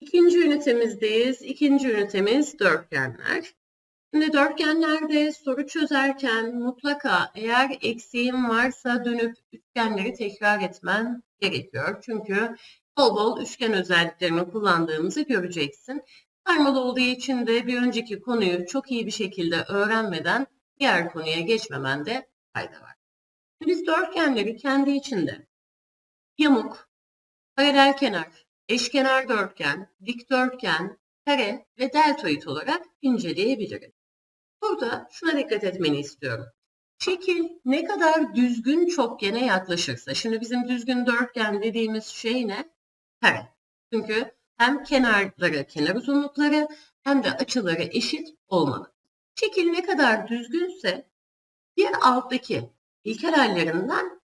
İkinci ünitemizdeyiz. İkinci ünitemiz dörtgenler. Şimdi dörtgenlerde soru çözerken mutlaka eğer eksiğin varsa dönüp üçgenleri tekrar etmen gerekiyor. Çünkü bol bol üçgen özelliklerini kullandığımızı göreceksin. Karmalı olduğu için de bir önceki konuyu çok iyi bir şekilde öğrenmeden diğer konuya geçmemende fayda var. Biz dörtgenleri kendi içinde yamuk, paralel kenar, eşkenar dörtgen, dikdörtgen, kare ve deltoid olarak inceleyebiliriz. Burada şuna dikkat etmeni istiyorum. Şekil ne kadar düzgün çokgene yaklaşırsa, şimdi bizim düzgün dörtgen dediğimiz şey ne? Kare. Çünkü hem kenarları, kenar uzunlukları hem de açıları eşit olmalı. Şekil ne kadar düzgünse diğer alttaki ilkel hallerinden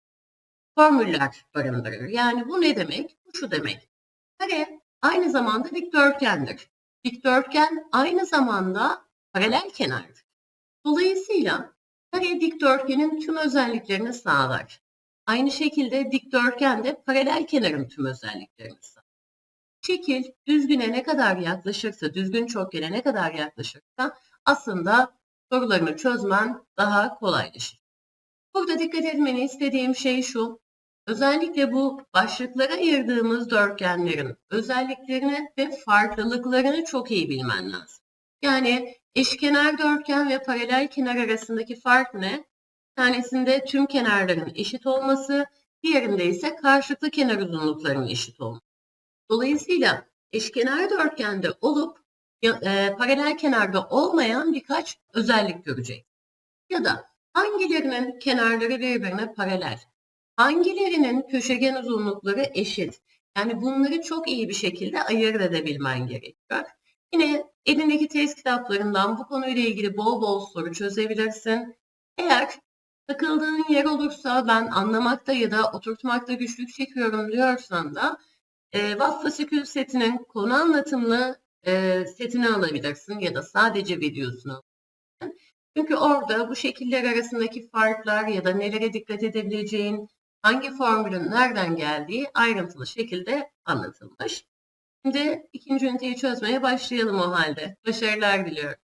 formüller barındırır. Yani bu ne demek? Bu şu demek. Kare aynı zamanda dikdörtgendir. Dikdörtgen aynı zamanda paralel kenardır. Dolayısıyla kare dikdörtgenin tüm özelliklerini sağlar. Aynı şekilde dikdörtgen de paralel kenarın tüm özelliklerini sağlar. Şekil düzgüne ne kadar yaklaşırsa, düzgün çokgene ne kadar yaklaşırsa aslında sorularını çözmen daha kolaylaşır. Burada dikkat etmeni istediğim şey şu. Özellikle bu başlıklara ayırdığımız dörtgenlerin özelliklerini ve farklılıklarını çok iyi bilmen lazım. Yani eşkenar dörtgen ve paralel kenar arasındaki fark ne? Tanesinde tüm kenarların eşit olması, diğerinde ise karşılıklı kenar uzunluklarının eşit olması. Dolayısıyla eşkenar dörtgende olup e, paralel kenarda olmayan birkaç özellik görecek. Ya da hangilerinin kenarları birbirine paralel, hangilerinin köşegen uzunlukları eşit. Yani bunları çok iyi bir şekilde ayırt edebilmen gerekiyor. Yine elindeki test kitaplarından bu konuyla ilgili bol bol soru çözebilirsin. Eğer takıldığın yer olursa ben anlamakta ya da oturtmakta güçlük çekiyorum diyorsan da e, VAF fasikül setinin konu anlatımlı e, setini alabilirsin ya da sadece videosunu çünkü orada bu şekiller arasındaki farklar ya da nelere dikkat edebileceğin, hangi formülün nereden geldiği ayrıntılı şekilde anlatılmış. Şimdi ikinci üniteyi çözmeye başlayalım o halde. Başarılar diliyorum.